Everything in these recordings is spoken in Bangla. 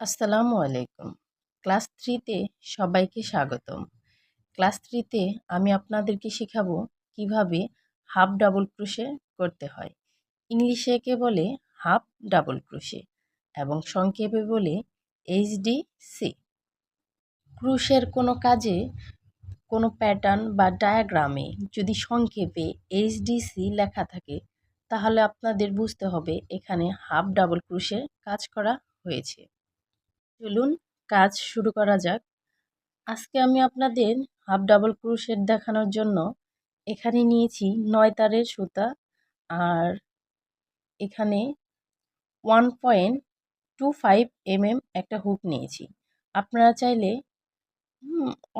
আসসালামু আলাইকুম। ক্লাস থ্রিতে সবাইকে স্বাগতম। ক্লাস থ্রিতে আমি আপনাদেরকে শেখাবো কীভাবে হাফ ডাবল ক্রোশে করতে হয়। ইংলিশে একে বলে হাফ ডাবল ক্রোশে এবং সংক্ষেপে বলে এইচডি সি। ক্রুশের কোনো কাজে কোনো প্যাটার্ন বা ডায়াগ্রামে যদি সংক্ষেপে এইচডিসি লেখা থাকে, তাহলে আপনাদের বুঝতে হবে এখানে হাফ ডাবল ক্রুশে কাজ করা হয়েছে। চলুন কাজ শুরু করা যাক। আজকে আমি আপনাদের হাফ ডাবল ক্রুশের দেখানোর জন্য এখানে নিয়েছি নয় তারের সুতা আর এখানে one point two five MM একটা হুক নিয়েছি। আপনারা চাইলে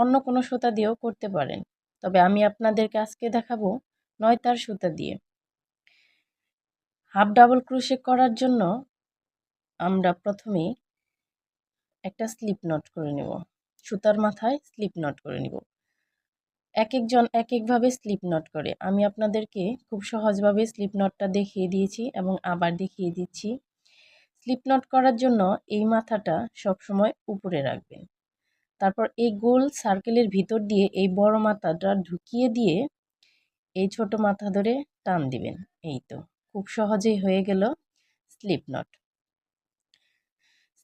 অন্য কোনো সুতা দিয়েও করতে পারেন। তবে আমি আপনাদেরকে আজকে দেখাবো নয় তার সুতা দিয়ে। হাফ ডাবল ক্রুশে করার জন্য আমরা প্রথমে একটা স্লিপ নট করে নেব। সুতার মাথায় স্লিপ নট করে নিব। এক একজন এক একভাবে স্লিপ নট করে। আমি আপনাদেরকে খুব সহজভাবে স্লিপ নটটা দেখিয়ে দিয়েছি এবং আবার দেখিয়ে দিচ্ছি। স্লিপ নট করার জন্য এই মাথাটা সবসময় উপরে রাখবেন। তারপর এই গোল সার্কেলের ভিতর দিয়ে এই বড় মাথাটা ঢুকিয়ে দিয়ে এই ছোট মাথা ধরে টান দিবেন। এই তো, খুব সহজেই হয়ে গেল স্লিপ নট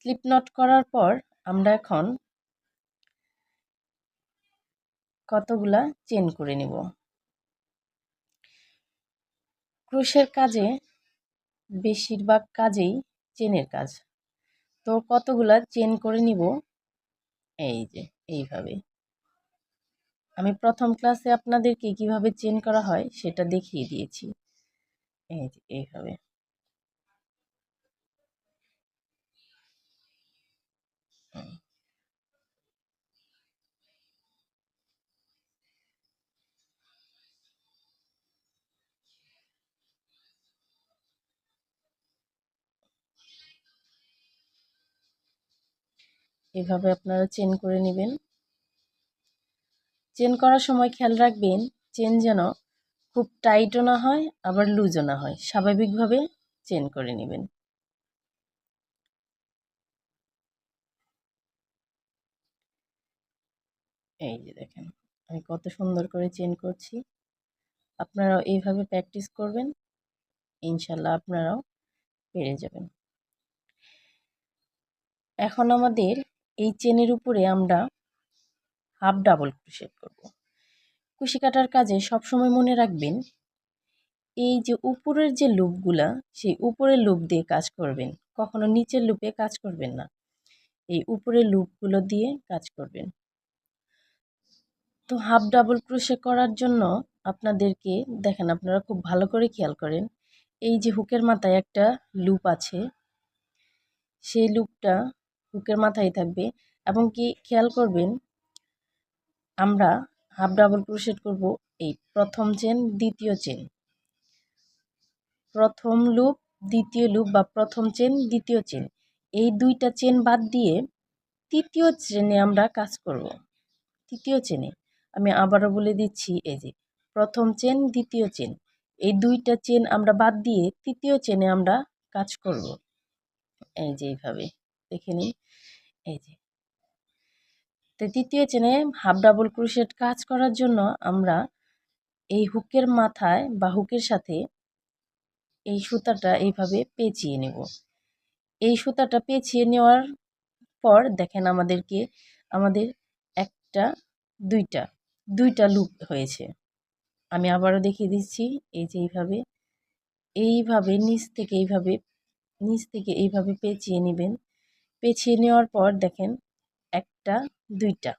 স্লিপ নট করার পর আমরা এখন কতগুলা চেন করে নিব? ক্রুশের কাজে বেশিরভাগ কাজেই চেনের কাজ। তো কতগুলা চেন করে নিব? এই যে, এইভাবে। আমি প্রথম ক্লাসে আপনাদেরকে কীভাবে চেন করা হয় সেটা দেখিয়ে দিয়েছি। এই যে, এইভাবে। এভাবে আপনারা চেন করে নেবেন। চেন করার সময় খেয়াল রাখবেন, চেন যেন খুব টাইটও না হয়, আবার লুজও না হয়। স্বাভাবিকভাবে চেন করে নেবেন। এই যে দেখেন, আমি কত সুন্দর করে চেন করছি। আপনারাও এইভাবে প্র্যাকটিস করবেন, ইনশাল্লাহ আপনারাও পেরে যাবেন। এখন আমাদের এই চেনের উপরে আমরা হাফ ডাবল ক্রোশেট করব। কুশি কাটার কাজে সবসময় মনে রাখবেন, এই যে উপরের যে লুপগুলা, সেই উপরের লুপ দিয়ে কাজ করবেন। কখনো নিচের লুপে কাজ করবেন না। এই উপরের লুপগুলো দিয়ে কাজ করবেন। তো হাফ ডাবল ক্রোশে করার জন্য আপনাদেরকে, দেখেন আপনারা খুব ভালো করে খেয়াল করেন, এই যে হুকের মাথায় একটা লুপ আছে, সেই লুপটা হুকের মাথায় থাকবে এবং কি খেয়াল করবেন, আমরা হাফ ডাবল ক্রোশেট করব এই প্রথম চেন, দ্বিতীয় চেন। প্রথম লুপ, দ্বিতীয় লুপ বা প্রথম চেন, দ্বিতীয় চেন। এই দুইটা চেন বাদ দিয়ে তৃতীয় চেনে আমরা কাজ করব। তৃতীয় চেনে। আমি আবারও বলে দিচ্ছি, এই যে প্রথম চেন, দ্বিতীয় চেন। এই দুইটা চেন আমরা বাদ দিয়ে তৃতীয় চেনে আমরা কাজ করব। এই যে এইভাবে। দেখে নিন এই যে। তো তৃতীয় চেনে হাফ ডাবল ক্রুশেট কাজ করার জন্য আমরা এই হুকের মাথায় বা হুকের সাথে এই সুতাটা এইভাবে পেঁচিয়ে নেব। এই সুতাটা পেঁচিয়ে নেওয়ার পর দেখেন আমাদেরকে আমাদের একটা, দুইটা দুইটা লুপ হয়েছে। আমি আবারও দেখিয়ে দিচ্ছি, এই যে এইভাবে এইভাবে নিচ থেকে এইভাবে, নিচ থেকে এইভাবে পেঁচিয়ে নেবেন। পেঁচিয়ে নেওয়ার পর দেখেন একটা, দুইটা।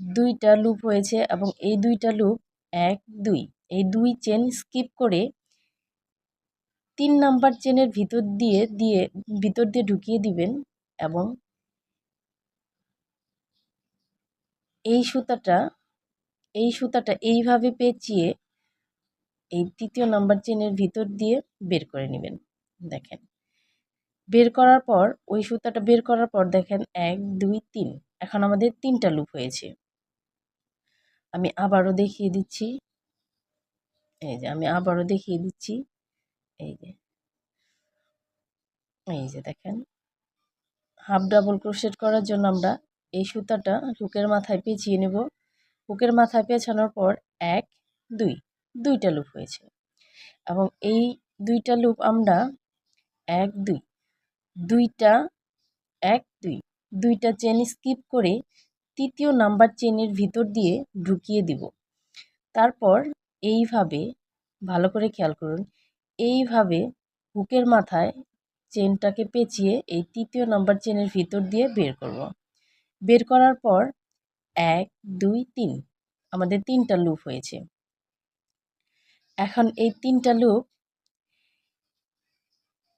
দুইটা লুপ হয়েছে এবং এই দুইটা লুপ এক, দুই। এই দুই চেন স্কিপ করে তিন নাম্বার চেনের ভিতর দিয়ে দিয়ে ভিতর দিয়ে ঢুকিয়ে দিবেন এবং এই সুতাটা এই সুতাটা এইভাবে পেঁচিয়ে এই তৃতীয় নাম্বার চেনের ভিতর দিয়ে বের করে নেবেন। দেখেন। বের করার পর, ওই সুতাটা বের করার পর দেখেন এক, দুই, তিন। এখন আমাদের তিনটা লুপ হয়েছে। আমি আবারও দেখিয়ে দিচ্ছি। এই যে, আমি আবারও দেখিয়ে দিচ্ছি। এই যে। এই যে দেখেন। হাফ ডাবল ক্রোশেট করার জন্য আমরা এই সুতাটা হুকের মাথায় পেঁচিয়ে নেব। হুকের মাথায় পেঁচানোর পর এক, দুই, দুইটা লুপ হয়েছে। এবং এই দুইটা লুপ আমরা এক, দুই দুইটা, এক, দুই। দুইটা চেন স্কিপ করে তৃতীয় নাম্বার চেনের ভিতর দিয়ে ঢুকিয়ে দিব। তারপর এইভাবে, ভালো করে খেয়াল করুন, এইভাবে হুকের মাথায় চেনটাকে পেঁচিয়ে এই তৃতীয় নাম্বার চেনের ভিতর দিয়ে বের করব। বের করার পর এক, দুই, তিন, আমাদের তিনটা লুপ হয়েছে। এখন এই তিনটা লুপ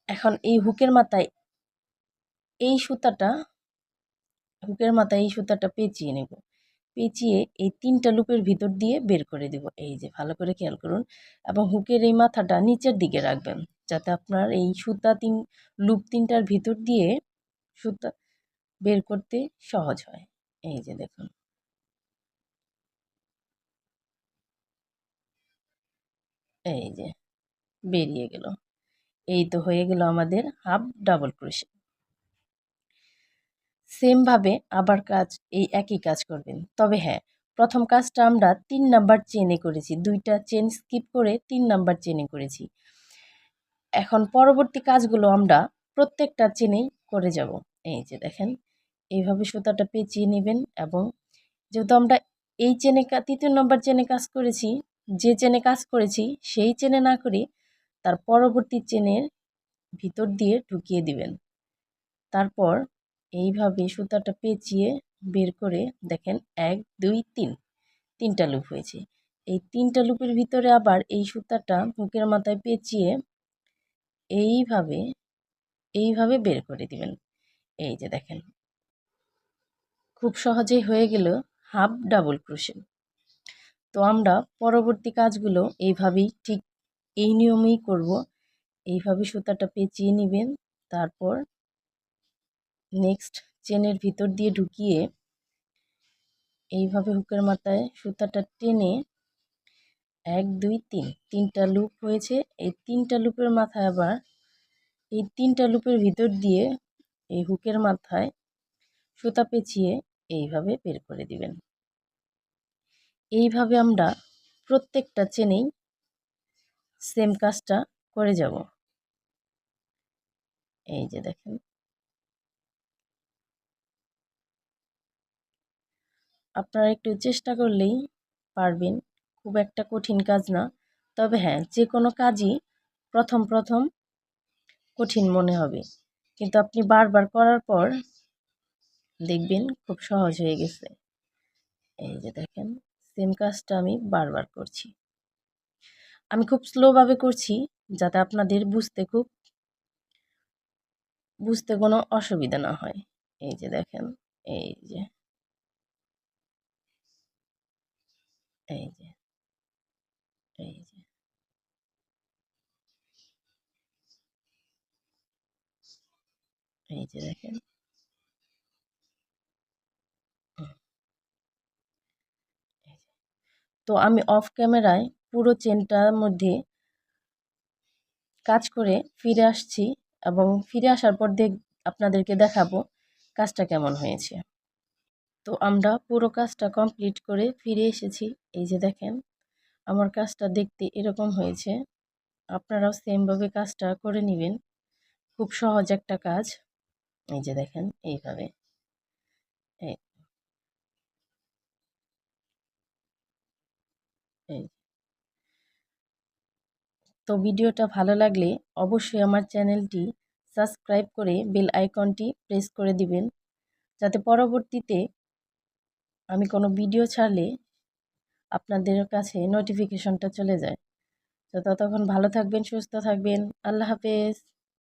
এখন এই হুকের মাথায় এই সুতাটা, হুকের মাথায় এই সুতাটা পেঁচিয়ে নেব। পেঁচিয়ে এই তিনটা লুপের ভিতর দিয়ে বের করে দেব। এই যে, ভালো করে খেয়াল করুন। এবং হুকের এই মাথাটা নিচের দিকে রাখবেন, যাতে আপনার এই সুতা তিন, লুপ তিনটার ভিতর দিয়ে সুতা বের করতে সহজ হয়। এই যে, দেখুন। এই যে, বেরিয়ে গেল। এই তো হয়ে গেল আমাদের হাফ ডাবল ক্রোশে সেমভাবে আবার কাজ, এই একই কাজ করবেন। তবে হ্যাঁ প্রথম কাজটা আমরা তিন নাম্বার চেনে করেছি। দুইটা চেন স্কিপ করে তিন নাম্বার চেনে করেছি। এখন পরবর্তী কাজগুলো আমরা প্রত্যেকটা চেনেই করে যাব। এই যে দেখেন, এইভাবে সুতাটা পেঁচিয়ে নেবেন এবং যেহেতু আমরা এই চেনে তৃতীয় নম্বর চেনে কাজ করেছি, যে চেনে কাজ করেছি, সেই চেনে না করে তার পরবর্তী চেনের ভিতর দিয়ে ঢুকিয়ে দিবেন। তারপর এইভাবে সুতাটা পেঁচিয়ে বের করে দেখেন, এক, দুই, তিন, তিনটা লুপ হয়েছে। এই তিনটা লুপের ভিতরে আবার এই সুতাটা হুকের মাথায় পেঁচিয়ে এইভাবে এইভাবে বের করে দিবেন। এই যে দেখেন, খুব সহজেই হয়ে গেল হাফ ডাবল ক্রোশে তো আমরা পরবর্তী কাজগুলো এইভাবেই ঠিক এই নিয়মেই করব। এইভাবে সুতাটা পেঁচিয়ে নেবেন, তারপর নেক্সট চেনের ভিতর দিয়ে ঢুকিয়ে এইভাবে হুকের মাথায় সুতাটা টেনে এক, দুই, তিন, তিনটা লুপ হয়েছে। এই তিনটা লুপের মাথায় আবার এই তিনটা লুপের ভিতর দিয়ে এই হুকের মাথায় সুতা পেঁচিয়ে এইভাবে বের করে দিবেন। এইভাবে আমরা প্রত্যেকটা চেনেই সেম কাজটা করে যাব। এই যে দেখেন। আপনারা একটু চেষ্টা করলেই পারবেন। খুব একটা কঠিন কাজ না। তবে হ্যাঁ যে কোনো কাজই প্রথম প্রথম কঠিন মনে হবে। কিন্তু আপনি বারবার করার পর দেখবেন খুব সহজ হয়ে গেছে। এই যে দেখেন সেম কাজটা আমি বারবার করছি। আমি খুব স্লোভাবে করছি যাতে আপনাদের বুঝতে খুব, বুঝতে কোনো অসুবিধা না হয়। এই যে দেখেন, এই যে এই যে এই যে। এই যে দেখেন। তো আমি অফ ক্যামেরায় পুরো চেনটার মধ্যে কাজ করে ফিরে আসছি এবং ফিরে আসার পর দেখ, আপনাদেরকে দেখাবো কাজটা কেমন হয়েছে। তো আমরা পুরো কাজটা কমপ্লিট করে ফিরে এসেছি। এই যে দেখেন, আমার কাজটা দেখতে এরকম হয়েছে। আপনারাও সেমভাবে কাজটা করে নেবেন। খুব সহজ একটা কাজ। এই যে দেখেন, এইভাবে। এই। এই। তো ভিডিওটা ভালো লাগলে অবশ্যই আমার চ্যানেলটি সাবস্ক্রাইব করে বেল আইকনটি প্রেস করে দিবেন। যাতে পরবর্তীতে আমি কোনো ভিডিও ছাড়লে আপনাদের কাছে নোটিফিকেশনটা চলে যায়। তো ততক্ষণ ভালো থাকবেন, সুস্থ থাকবেন। আল্লাহ হাফেজ।